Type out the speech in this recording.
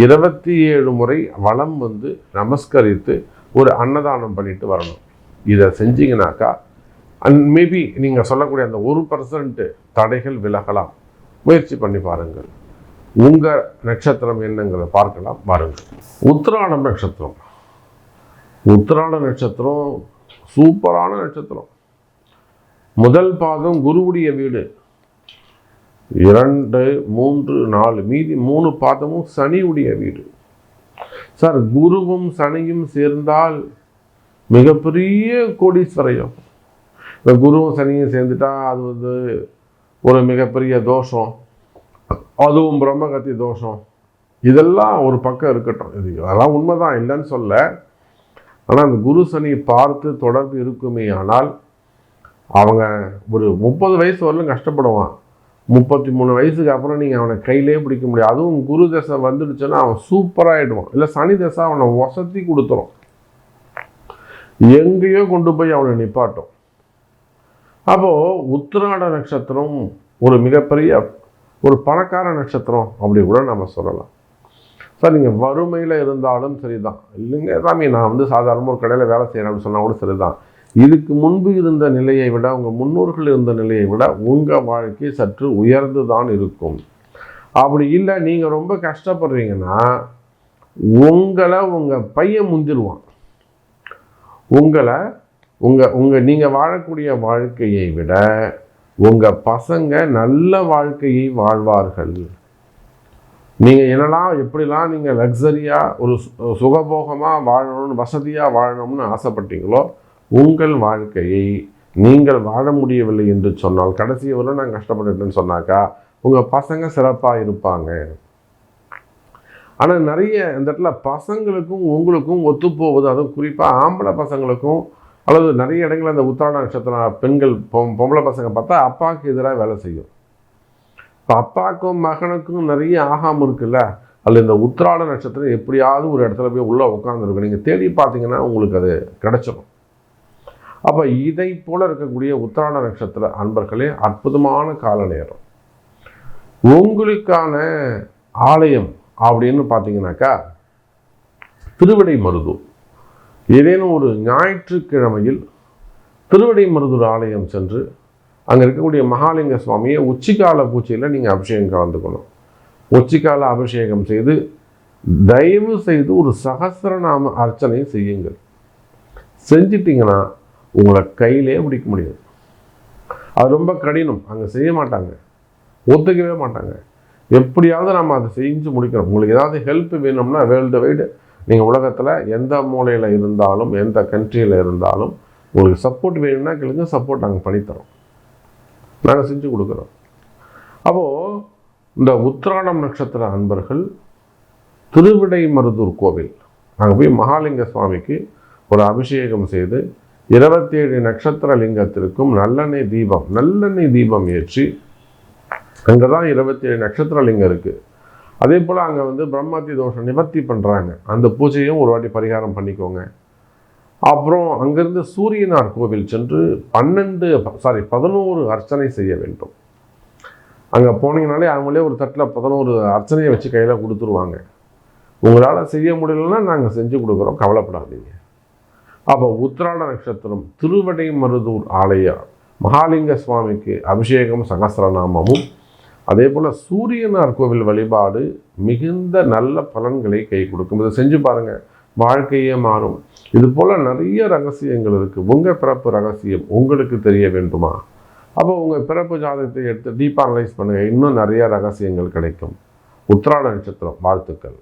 இருபத்தி ஏழு முறை வளம் வந்து நமஸ்கரித்து ஒரு அன்னதானம் பண்ணிட்டு வரணும். இதை செஞ்சீங்கனாக்கா அண்ட் மேபி நீங்கள் சொல்லக்கூடிய அந்த ஒரு பர்சன்ட்டு தடைகள் விலகலாம். முயற்சி பண்ணி பாருங்கள். உங்கள் நட்சத்திரம் என்னங்கிறத பார்க்கலாம் பாருங்கள் உத்திராடம் நட்சத்திரம். உத்திராட நட்சத்திரம் சூப்பரான நட்சத்திரம். முதல் பாதம் குருவுடைய வீடு. இரண்டு மூன்று நாலு மீதி மூணு பாதமும் சனியுடைய வீடு. சார் குருவும் சனியும் சேர்ந்தால் மிகப்பெரிய கோடீஸ்வரையும். இந்த குருவும் சனியும் சேர்ந்துட்டா அது வந்து ஒரு மிகப்பெரிய தோஷம். அதுவும் பிரம்மகத்தி தோஷம். இதெல்லாம் ஒரு பக்கம் இருக்கட்டும். இது அதெல்லாம் உண்மைதான் இல்லைன்னு சொல்ல. ஆனால் அந்த குரு சனி பார்த்து தொடர்பு இருக்குமே ஆனால் அவங்க ஒரு முப்பது வயசு வரலும் கஷ்டப்படுவான். முப்பத்தி மூணு வயசுக்கு அப்புறம் நீங்கள் அவனை கையிலே பிடிக்க முடியாது. அதுவும் குரு தசை வந்துடுச்சுன்னா அவன் சூப்பராகிடுவான் இல்லை சனி தசை அவனை வசதி கொடுத்துரும். எங்கேயோ கொண்டு போய் அவனை நிப்பாட்டும். அப்போது உத்திராட நட்சத்திரம் ஒரு மிகப்பெரிய ஒரு பணக்கார நட்சத்திரம் அப்படி கூட நம்ம சொல்லலாம். சார் நீங்கள் வறுமையில் இருந்தாலும் சரிதான். இல்லைங்க சாமி நான் வந்து சாதாரணமாக ஒரு கடையில் வேலை செய்கிறேன் அப்படின்னு சொன்னால் கூட சரிதான். இதுக்கு முன்பு இருந்த நிலையை விட உங்கள் முன்னோர்கள் இருந்த நிலையை விட உங்கள் வாழ்க்கை சற்று உயர்ந்து தான் இருக்கும். அப்படி இல்லை நீங்கள் ரொம்ப கஷ்டப்படுறீங்கன்னா உங்களை உங்கள் பையன் முந்திருவான். உங்களை உங்கள் உங்கள் நீங்கள் வாழக்கூடிய வாழ்க்கையை விட உங்கள் பசங்க நல்ல வாழ்க்கையை வாழ்வார்கள். நீங்கள் என்னெல்லாம் எப்படிலாம் நீங்கள் லக்ஸரியாக ஒரு சு- சுகபோகமாக வாழணும்னு வசதியாக வாழணும்னு ஆசைப்பட்டீங்களோ உங்கள் வாழ்க்கையை நீங்கள் வாழ முடியவில்லை என்று சொன்னால் கடைசி வரை நான் கஷ்டப்பட்டுட்டேன்னு சொன்னாக்கா உங்கள் பசங்க சிறப்பாக இருப்பாங்க. ஆனால் நிறைய இந்த இடத்துல பசங்களுக்கும் உங்களுக்கும் ஒத்துப்போகுது அதுவும் குறிப்பாக ஆம்பளை பசங்களுக்கும் அல்லது நிறைய இடங்களில் அந்த உத்திராட நட்சத்திரம் பெண்கள் பொம் பொம்பளை பசங்க பார்த்தா அப்பாவுக்கு எதிராக வேலை செய்யும். இப்போ அப்பாவுக்கும் மகனுக்கும் நிறைய ஆகாம இருக்குல்ல? அதில் இந்த உத்திராட நட்சத்திரம் எப்படியாவது ஒரு இடத்துல போய் உள்ளே உட்காந்துருக்கும் நீங்கள் தேடி பார்த்தீங்கன்னா உங்களுக்கு அது கிடச்சிடும் அப்போ இதை போல் இருக்கக்கூடிய உத்தராண நட்சத்திர அன்பர்களே அற்புதமான கால நேரம் உங்களுக்கான ஆலயம் அப்படின்னு பார்த்தீங்கன்னாக்கா திருவிடை மருதூர். ஏதேனும் ஒரு ஞாயிற்றுக்கிழமையில் திருவிடை மருதூர் ஆலயம் சென்று அங்கே இருக்கக்கூடிய மகாலிங்க சுவாமியை உச்சிக்கால பூச்சையில் நீங்கள் அபிஷேகம் கலந்துக்கணும். உச்சிக்கால அபிஷேகம் செய்து தயவு செய்து ஒரு சகஸ்ரநாம அர்ச்சனை செய்யுங்கள். செஞ்சிட்டிங்கன்னா உங்களை கையிலே பிடிக்க முடியாது. அது ரொம்ப கடினம். அங்கே செய்ய மாட்டாங்க. ஒத்துக்கவே மாட்டாங்க. எப்படியாவது நம்ம அதை செஞ்சு முடிக்கணும். உங்களுக்கு ஏதாவது ஹெல்ப் வேணும்னா வேர்ல்டு வைடு நீங்கள் உலகத்தில் எந்த மூலையில் இருந்தாலும் எந்த கண்ட்ரியில் இருந்தாலும் உங்களுக்கு சப்போர்ட் வேணும்னா கேளுங்க சப்போர்ட் நாங்கள் பண்ணித்தரோம். நாங்கள் செஞ்சு கொடுக்குறோம். அப்போது இந்த உத்திராடம் நட்சத்திர அன்பர்கள் திருவிடை மருதூர் கோவில். நாங்கள் போய் மகாலிங்க சுவாமிக்கு ஒரு அபிஷேகம் செய்து இருபத்தேழு நட்சத்திர லிங்கத்திற்கும் நல்லெண்ணெய் தீபம் நல்லெண்ணெய் தீபம் ஏற்றி அங்கே தான் இருபத்தேழு நட்சத்திர லிங்கம் இருக்குது அதே போல் அங்கே வந்து பிரம்மத்தி தோஷம் நிவர்த்தி பண்ணுறாங்க அந்த பூஜையும் ஒரு வாட்டி பரிகாரம் பண்ணிக்கோங்க. அப்புறம் அங்கேருந்து சூரியனார் கோவில் சென்று பன்னெண்டு சாரி பதினோரு அர்ச்சனை செய்ய வேண்டும். அங்கே போனீங்கனாலே அவங்களே ஒரு தட்டில் பதினோரு அர்ச்சனையை வச்சு கையில் கொடுத்துருவாங்க. உங்களால் செய்ய முடியலன்னா நாங்கள் செஞ்சு கொடுக்குறோம். கவலைப்படாதீங்க. அப்போ உத்திராட நட்சத்திரம் திருவடை மருதூர் ஆலய மகாலிங்க சுவாமிக்கு அபிஷேகம் சகசிரநாமமும் அதே போல் சூரியனார் கோவில் வழிபாடு மிகுந்த நல்ல பலன்களை கை கொடுக்கும். இதை செஞ்சு பாருங்கள் வாழ்க்கையே மாறும். இது போல் நிறைய ரகசியங்கள் இருக்குது உங்கள் பிறப்பு ரகசியம் உங்களுக்கு தெரிய வேண்டுமா? அப்போ உங்கள் பிறப்பு ஜாதகத்தை எடுத்து டீப் அனலைஸ் பண்ணுங்கள் இன்னும் நிறைய ரகசியங்கள் கிடைக்கும். உத்திராட நட்சத்திரம் வாழ்த்துக்கள்.